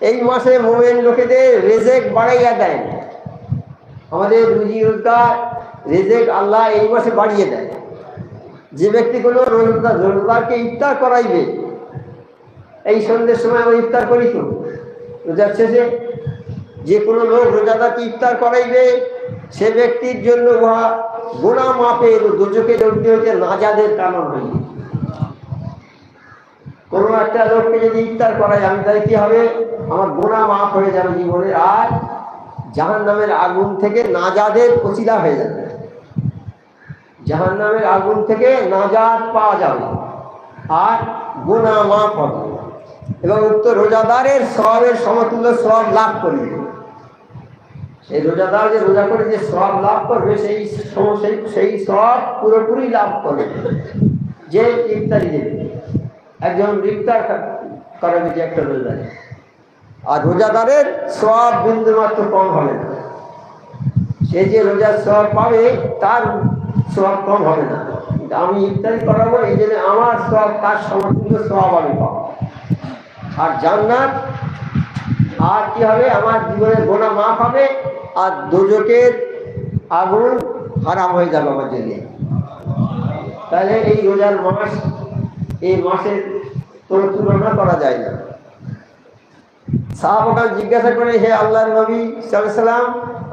এই মাসে মোমেন লোকেদের রেজেক বাড়াইয়া দেয়। আমাদের রুজি রোজগার, রেজেক আল্লাহ এই মাসে বাড়িয়ে দেয়। যে ব্যক্তি কোনো রোজগার, রোজগারকে ইফতার করাইবে, এই সন্ধ্যের সময় আমরা ইফতার করি তো। রোজার শেষে যে কোনো লোক রোজাদারকে ইফতার করাইবে, সে ব্যক্তির জন্য উহা গোনা মাপের দুজকের অগ্নি হইতে নাজাদের কারণ হইবে। কোনো একটা লোককে যদি ইফতার করাই, আমি তাহলে কি হবে? আমার গোনা মাফ হয়ে যাবে জীবনের আর জাহান নামের আগুন থেকে নাজাদের কচিলা হয়ে যাবে। জাহান নামের আগুন থেকে নাজাদ পাওয়া যাবে। আর গোনা মাফ হবে। এবং উক্ত রোজাদারের সবের সমতুল্য সব লাভ করবে এই রোজাদার যে রোজা করে, যে সব লাভ করবে, সেই সেই সেই সব পুরোপুরি লাভ করবে। যে ইফতারি দেবে। একজন ইফতার কা- করাবে যে একটা রোজাদার আর রোজাদারের সব বিন্দু মাত্র কম হবে না। সে যে রোজার সব পাবে, তার সব কম হবে না। আমি ইফতারি করাবো, এই জন্য আমার সব তার সমতুল্য সব আমি পাবো। আর জান্নাত, আর কি হবে? আমার জীবনের গোনা মাফ হবে, আর দুজকের আগুন হারাম হয়ে যাবে আমার জন্য। তাহলে এই রোজার মাস এই মাসের কোনো তুলনা করা যায় না। সাহাবাকাল জিজ্ঞাসা করে, হে আল্লাহ নবী সাল্লাম,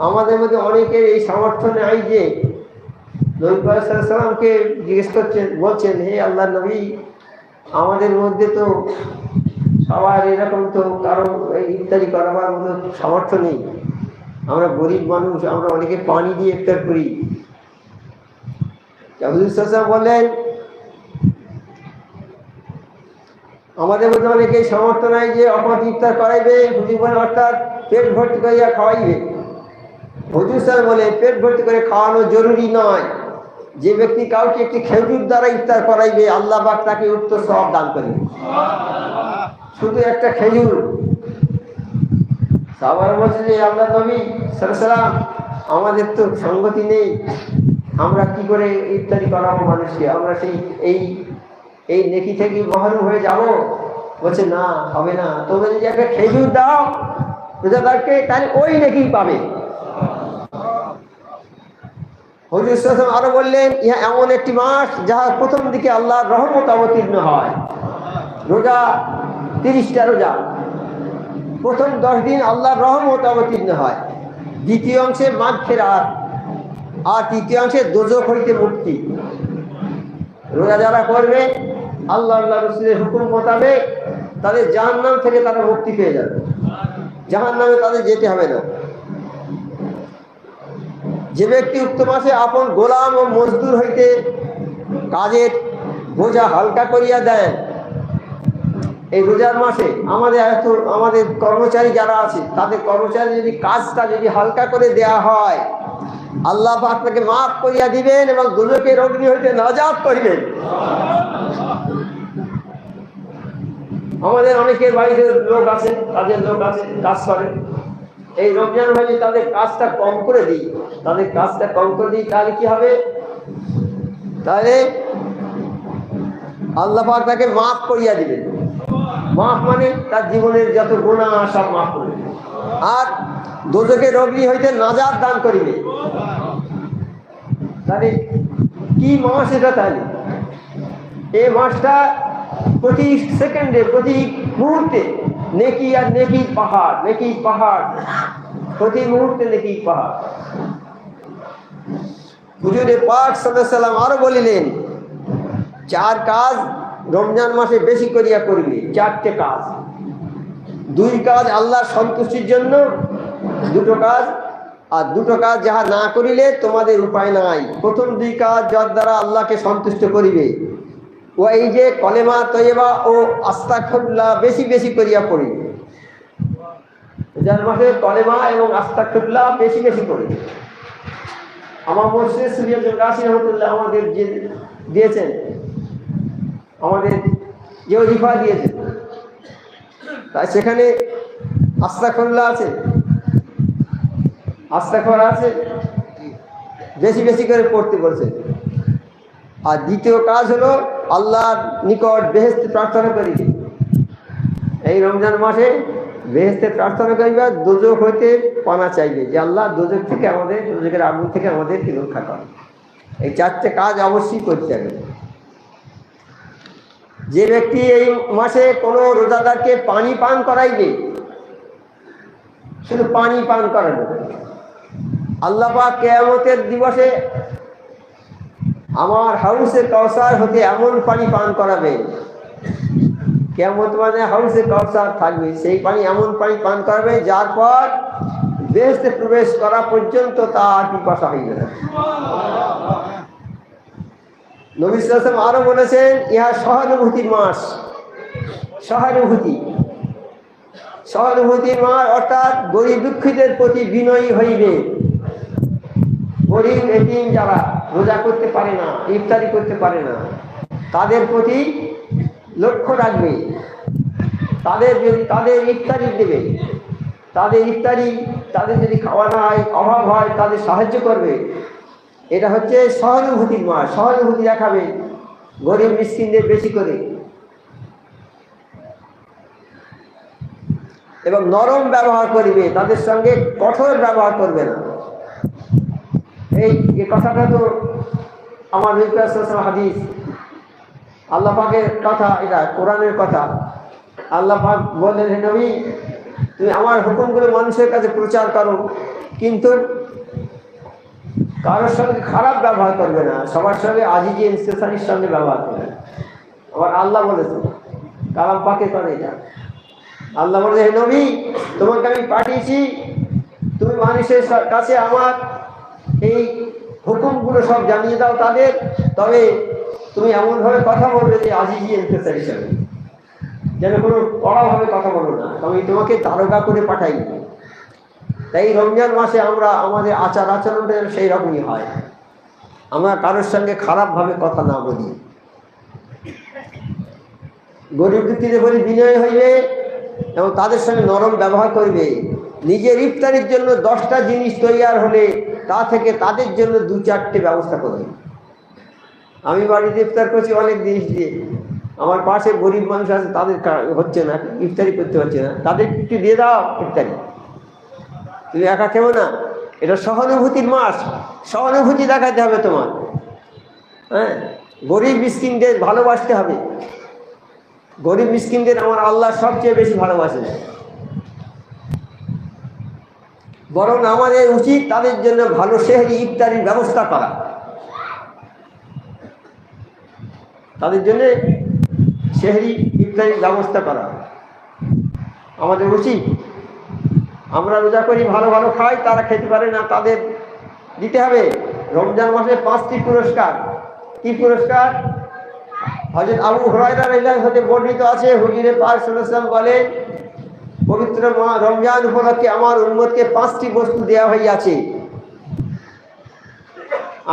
আমাদের মধ্যে অনেকের এই সামর্থ্য নেই যে? নবী সাল্লামকে জিজ্ঞেস করছেন, বলছেন, হে আল্লাহ নবী, আমাদের মধ্যে তো সবার এরকম তো কারও ইত্যাদি করাবার মতো সামর্থ্য নেই। আমরা গরিব মানুষ, আমরা অনেকে পানি দিয়ে ইফতার করি। হুজুর সাল্লাম বললেন আমাদের মধ্যে অনেকে সামর্থ্য নাই যে অপর ইফতার করাইবে হুজুর অর্থাৎ পেট ভর্তি করিয়া খাওয়াইবে। হুজুর স্যার বলে, পেট ভর্তি করে খাওয়ানো জরুরি নয়। যে ব্যক্তি কাউকে একটি খেজুর দ্বারা ইফতার করাইবে, আল্লাহ পাক তাকে উত্তর সব দান করিবে শুধু একটা খেজুর। সবার বলছে যে আল্লাহ নবী সালাম আমাদের তো সঙ্গতি নেই। আমরা কি করে ইফতারি করাবো মানুষকে? আমরা সেই, এই এই নেকি থেকে মহারুম হয়ে যাব? বলছে, না, হবে না। তোমরা যদি একটা খেজুর দাও, রোজাদারকে, তাহলে ওই নেকি পাবে। হজুর আরও বললেন, ইহা এমন একটি মাস যাহা প্রথম দিকে আল্লাহর রহমত অবতীর্ণ হয়। রোজা, তিরিশটা রোজা। প্রথম দশ দিন আল্লাহর রহমত অবতীর্ণ হয়। দ্বিতীয় অংশে মাঘ ফেরাত আর তৃতীয় অংশে দোজক হইতে মুক্তি। রোজা যারা করবে আল্লাহ রসুলের হুকুম মোতাবেক তাদের জাহান্নাম থেকে তারা মুক্তি পেয়ে যাবে। জাহান্নামে তাদের যেতে হবে না। যে ব্যক্তি উক্ত মাসে আপন গোলাম ও মজদুর হইতে কাজের বোঝা হালকা করিয়া দেন এই রোজার মাসে আমাদের এত, আমাদের কর্মচারী যারা আছে, তাদের কর্মচারী যদি কাজটা যদি হালকা করে দেয়া হয়, আল্লাহ তাকে মাফ করিয়া দিবেন এবং দুজকের অগ্নি হইতে নাজাত করিবেন। আমাদের অনেকের বাড়িতে লোক আছে কাজের লোক আছে, কাজ করে। এই রমজান মাসে তাদের কাজটা কম করে দিই। তাদের কাজটা কম করে দিই, তাহলে কি হবে? তাহলে আল্লাহ তাকে মাফ করিয়া দিবেন। মাফ মানে তার জীবনের যত গুণা সব মাফ করবে আর দোজকের অগ্নি হইতে নাজাদ দান করিবে। তাহলে কি মাস এটা তাহলে? এই মাসটা প্রতি সেকেন্ডে, প্রতি মুহূর্তে নেকি আর নেকি পাহাড় নেকি পাহাড়। প্রতি মুহূর্তে নেকি পাহাড়। হুজুরে পাক সাল্লাম আরও বলিলেন, চার কাজ রমজান মাসে বেশি করিয়া করবে, চারটে কাজ। দুই কাজ আল্লাহর সন্তুষ্টির জন্য, দুটো কাজ, আর দুটো কাজ যাহা না করিলে তোমাদের উপায় নাই। প্রথম দুই কাজ যার দ্বারা আল্লাহকে সন্তুষ্ট করিবে। ও এই যে কলেমা তৈবা ও আস্তাক্ষুল্লাহ বেশি বেশি করিয়া পড়িবে রমজান মাসে কলেমা এবং আস্তাক্ষুল্লাহ বেশি বেশি করিবে আমার মসজিদ সুরিয়াজুল রাশি রহমতুল্লাহ আমাদের যে দিয়েছেন, আমাদের যে অজিফা দিয়েছেন, তাই সেখানে আস্তাখল্লা আছে। আস্তাখর আছে, বেশি বেশি করে পড়তে বলছে। আর দ্বিতীয় কাজ হলো আল্লাহর নিকট বেহেস্ত প্রার্থনা করি। এই রমজান মাসে বেহেস্তে প্রার্থনা করিবা দুজক হইতে পানা চাইবে, যে আল্লাহ দুজক থেকে আমাদের দুজকের আগুন থেকে আমাদেরকে রক্ষা করে। এই চারটে কাজ অবশ্যই করতে হবে। যে ব্যক্তি এই মাসে কোনো রোজাদারকে পানি পান করাইবে, শুধু পানি পান করানো আল্লাহ পাক কেয়ামতের দিবসে আমার হাউসে কাউসার হতে এমন পানি পান করাবে। কেমন মানে হাউসে কাউসার থাকবে, সেই পানি এমন পানি পান করবে যার পর বেহেস্তে প্রবেশ করা পর্যন্ত তার পিপাসা হইবে না। নবী আরও বলেছেন, ইহা সহানুভূতির মাস। সহানুভূতি। সহানুভূতির মাস অর্থাৎ গরিব দুঃখীদের প্রতি বিনয়ী হইবে। গরিব এটিম যারা রোজা করতে পারে না, ইফতারি করতে পারে না। তাদের প্রতি লক্ষ্য রাখবে। তাদের যদি, তাদের ইফতারি দেবে। তাদের ইফতারি, তাদের যদি খাওয়া না হয় অভাব হয়, তাদের সাহায্য করবে। এটা হচ্ছে সহানুভূতির মা, সহানুভূতি দেখাবে গরিব মিসকিনদের বেশি করে। এবং নরম ব্যবহার করিবে, তাদের সঙ্গে কঠোর ব্যবহার করবে না। এই কথাটা তো আমার হাদিস। আল্লাহ কথা এটা, কোরআনের কথা। আল্লাহ পাক বললেন, হে নবী, তুমি আমার হুকুমগুলো মানুষের কাছে প্রচার করো, কিন্তু কারোর সঙ্গে খারাপ ব্যবহার করবে না, সবার সঙ্গে আজিজি ইনস্টেশনের সঙ্গে ব্যবহার করবে আবার আল্লাহ বলেছে, কালাম পাকে করে এটা। আল্লাহ বলে হে নবী, তোমাকে আমি পাঠিয়েছি, তুমি মানুষের কাছে আমার এই হুকুমগুলো সব জানিয়ে দাও তাদের। তবে তুমি এমনভাবে কথা বলবে যে আজিজি ইনস্টেশন হিসাবে। যেন কোনো কড়াভাবে কথা বলো না। আমি তোমাকে তারকা করে পাঠাই। তাই রমজান মাসে আমরা আমাদের আচার আচরণটা সেই রকমই হয়। আমরা কারোর সঙ্গে খারাপভাবে কথা না বলি। গরিব দুঃখীদের বলি বিনয় হইবে এবং তাদের সঙ্গে নরম ব্যবহার করবে। নিজের ইফতারির জন্য দশটা জিনিস তৈয়ার হলে তা থেকে তাদের জন্য দু চারটে ব্যবস্থা করবে আমি বাড়িতে ইফতার করছি অনেক জিনিস দিয়ে। আমার পাশে গরিব মানুষ আছে, তাদের হচ্ছে না, ইফতারি করতে হচ্ছে না। তাদের একটু দিয়ে দাও ইফতারি। তুমি একা খেও না। এটা সহানুভূতির মাস। সহানুভূতি দেখাতে হবে তোমার। হ্যাঁ? গরিব মিসকিনদের ভালোবাসতে হবে। গরিব মিসকিনদের আমার আল্লাহ সবচেয়ে বেশি ভালোবাসে বরং আমাদের উচিত তাদের জন্য ভালো সেহরি ইফতারির ব্যবস্থা করা। তাদের জন্য সেহরি ইফতারির ব্যবস্থা করা। আমাদের উচিত। আমরা রোজা করি, ভালো ভালো খাই, তারা খেতে পারে না, তাদের দিতে হবে। রমজান মাসে পাঁচটি পুরস্কার। কি পুরস্কার? হজরত আবু হরাইরা হতে বর্ণিত আছে, হুজুরে পাক সাল্লাম বলেন পবিত্র মা রমজান উপলক্ষে আমার উন্মতকে পাঁচটি বস্তু দেওয়া হইয়াছে।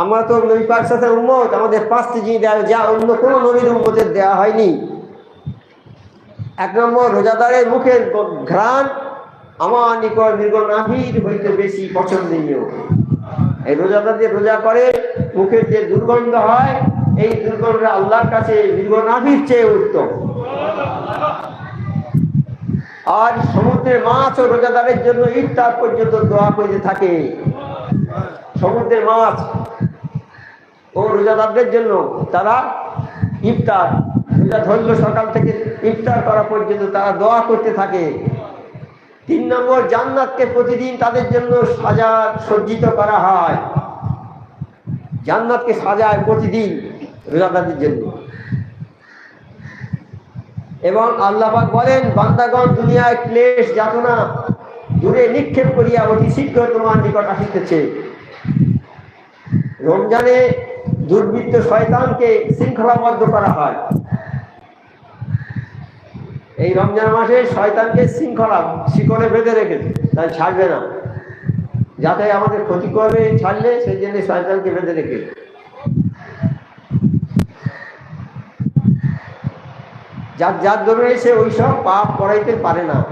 আমরা তো নবী পাক সাথে উন্মত আমাদের পাঁচটি জিনিস দেওয়া যা অন্য কোনো নবীর উন্মতের দেওয়া হয়নি। এক নম্বর, রোজাদারের মুখের ঘ্রাণ আমার নিকট মৃগ নাভির হইতে বেশি পছন্দনীয়। এই রোজাদার যে রোজা করে, মুখের যে দুর্গন্ধ হয়, এই দুর্গন্ধ আল্লাহর কাছে মৃগ নাভির চেয়ে উত্তম। আর সমুদ্রের মাছ ও রোজাদারের জন্য ইফতার পর্যন্ত দোয়া করতে থাকে। সমুদ্রের মাছ ও রোজাদারদের জন্য তারা ইফতার ধরল সকাল থেকে ইফতার করা পর্যন্ত তারা দোয়া করতে থাকে। তিন নম্বর, জান্নাতকে প্রতিদিন তাদের জন্য সাজা সজ্জিত করা হয়। জান্নাতকে সাজায় প্রতিদিন রোজাদারদের জন্য। এবং আল্লাপাক বলেন, বান্দাগণ, দুনিয়ায় ক্লেশ যাতনা দূরে নিক্ষেপ করিয়া অতি শীঘ্র তোমার নিকট আসিতেছে। রমজানে দুর্বৃত্ত শয়তানকে শৃঙ্খলাবদ্ধ করা হয়। এই রমজান মাসে শয়তানকে শৃঙ্খলা শিকড়ে বেঁধে রেখেছে তাই ছাড়বে না। যাতে আমাদের ক্ষতি করবে, ছাড়লে সেই জন্য শয়তানকে বেঁধে রেখে যার যার ধরনের সে ওই সব পাপ করাইতে পারে না।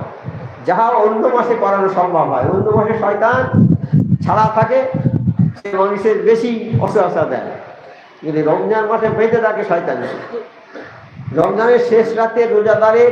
যাহা অন্য মাসে করানো সম্ভব হয়। অন্য মাসে শয়তান ছাড়া থাকে, সে মানুষের বেশি অসুবিধা দেয়। কিন্তু রমজান মাসে বেঁধে থাকে শয়তান। রমজানের শেষ রাতে রোজাদারের